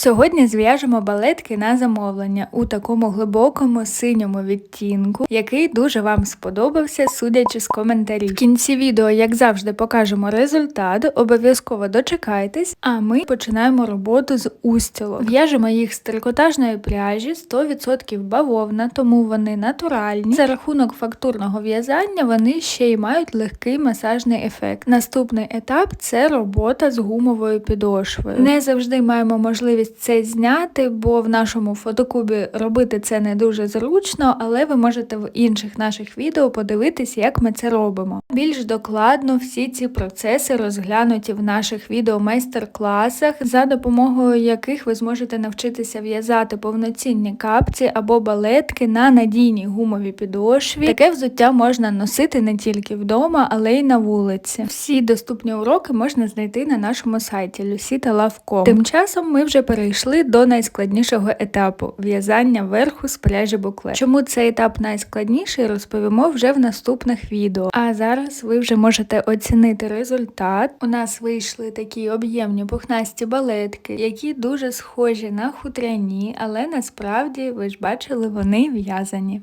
Сьогодні зв'яжемо балетки на замовлення у такому глибокому синьому відтінку, який дуже вам сподобався, судячи з коментарів. В кінці відео, як завжди, покажемо результат. Обов'язково дочекайтесь, а ми починаємо роботу з устілок. В'яжемо їх з трикотажної пряжі, 100% бавовна, тому вони натуральні. За рахунок фактурного в'язання вони ще й мають легкий масажний ефект. Наступний етап це робота з гумовою підошвою. Не завжди маємо можливість це зняти, бо в нашому фотокубі робити це не дуже зручно, але ви можете в інших наших відео подивитись, як ми це робимо. Більш докладно всі ці процеси розглянуті в наших відео майстер-класах, за допомогою яких ви зможете навчитися в'язати повноцінні капці або балетки на надійній гумовій підошві. Таке взуття можна носити не тільки вдома, але й на вулиці. Всі доступні уроки можна знайти на нашому сайті lucita.love.com. Тим часом ми вже перейшли до найскладнішого етапу в'язання верху з пряжі букле. Чому цей етап найскладніший, розповімо вже в наступних відео. А зараз ви вже можете оцінити результат. У нас вийшли такі об'ємні пухнасті балетки, які дуже схожі на хутряні, але насправді ви ж бачили, вони в'язані.